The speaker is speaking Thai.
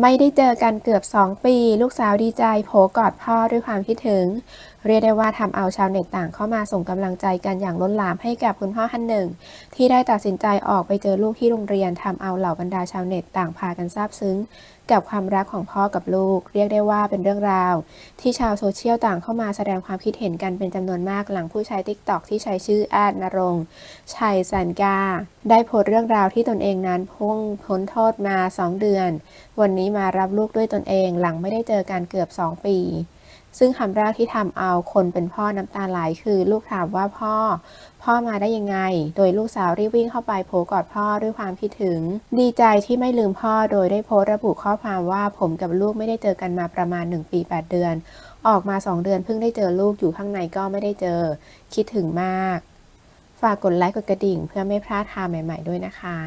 ไม่ได้เจอกันเกือบ 2 ปี ลูกสาวดีใจโผกอดพ่อด้วยความคิดถึง เรียกได้ว่าทำเอาชาวเน็ตต่างเข้ามาส่งกำลังใจกันอย่างล้นหลามให้กับคุณพ่อท่านหนึ่ง ที่ได้ตัดสินใจออกไปเจอลูกที่โรงเรียนทำเอาเหล่าบรรดาชาวเน็ตต่างพากันซาบซึ้ง กับความรักของพ่อกับลูก เรียกได้ว่าเป็นเรื่องราว ที่ชาวโซเชียลต่างเข้ามาแสดงความคิดเห็นกันเป็นจำนวนมากหลังผู้ใช้ติ๊กตอกที่ใช้ชื่อแอดนรงชัยแสนกาได้โพสต์เรื่องราวที่ตนเองนั้นพ้งพ้นโทษมา 2 เดือน วันนี้มารับลูกด้วยตนเองหลังไม่ได้เจอกันเกือบ 2 ปี ซึ่งคำแรกที่ทำเอาคนเป็นพ่อน้ำตาไหลคือลูกถามว่าพ่อ พ่อมาได้ยังไง โดยลูกสาวรีบวิ่งเข้าไปโผกอดพ่อด้วยความคิดถึง ดีใจที่ไม่ลืมพ่อโดยได้โพสต์ระบุข้อความว่าผมกับลูกไม่ได้เจอกันมาประมาณ 1 ปี 8 เดือน ออกมา 2 เดือนเพิ่งได้เจอลูกอยู่ข้างในก็ไม่ได้เจอ คิดถึงมาก ฝากกดไลค์กดกระดิ่ง เพื่อไม่พลาดข่าวใหม่ ๆ ด้วยนะคะ